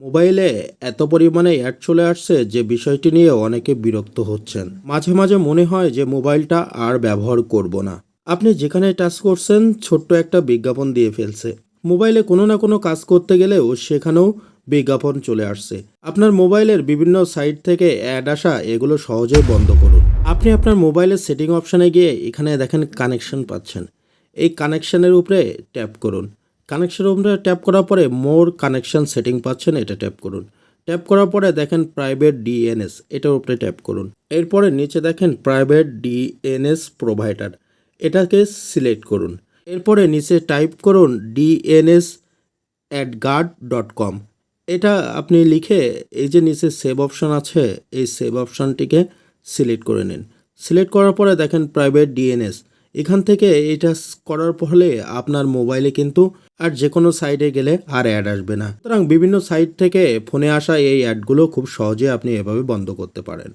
মোবাইলে এত পরিমাণে অ্যাড চলে আসছে যে বিষয়টি নিয়ে অনেকে বিরক্ত হচ্ছেন। মাঝে মাঝে মনে হয় যে মোবাইলটা আর ব্যবহার করব না। আপনি যেখানে টাচ করছেন, ছোট্ট একটা বিজ্ঞাপন দিয়ে ফেলছে। মোবাইলে কোনো না কোনো কাজ করতে গেলেও সেখানেও বিজ্ঞাপন চলে আসছে। আপনার মোবাইলের বিভিন্ন সাইট থেকে অ্যাড আসা এগুলো সহজেই বন্ধ করুন। আপনি আপনার মোবাইলের সেটিং অপশানে গিয়ে এখানে দেখেন কানেকশন পাচ্ছেন। এই কানেকশনের উপরে ট্যাপ করুন। কানেকশনের উপরে ট্যাপ করার পরে মোর কানেকশন সেটিং পাচ্ছেন, এটা ট্যাপ করুন। ট্যাপ করার পরে দেখেন প্রাইভেট ডিএনএস এটার উপরে ট্যাপ করুন। এরপরে নিচে দেখেন প্রাইভেট ডিএনএস প্রোভাইডার এটাকে সিলেক্ট করুন। এরপরে নিচে টাইপ করুন DNS at guard dot com এটা আপনি লিখে এই যে নিচে সেভ অপশন আছে, এই সেভ অপশানটিকে সিলেক্ট করে নিন। সিলেক্ট করার পরে দেখেন প্রাইভেট ডিএনএস এখান থেকে এটা করার ফলে আপনার মোবাইলে কিন্তু আর যে কোনো সাইটে গেলে আর অ্যাড আসবে না। সুতরাং বিভিন্ন সাইট থেকে ফোনে আসা এই অ্যাডগুলো খুব সহজে আপনি এভাবে বন্ধ করতে পারেন।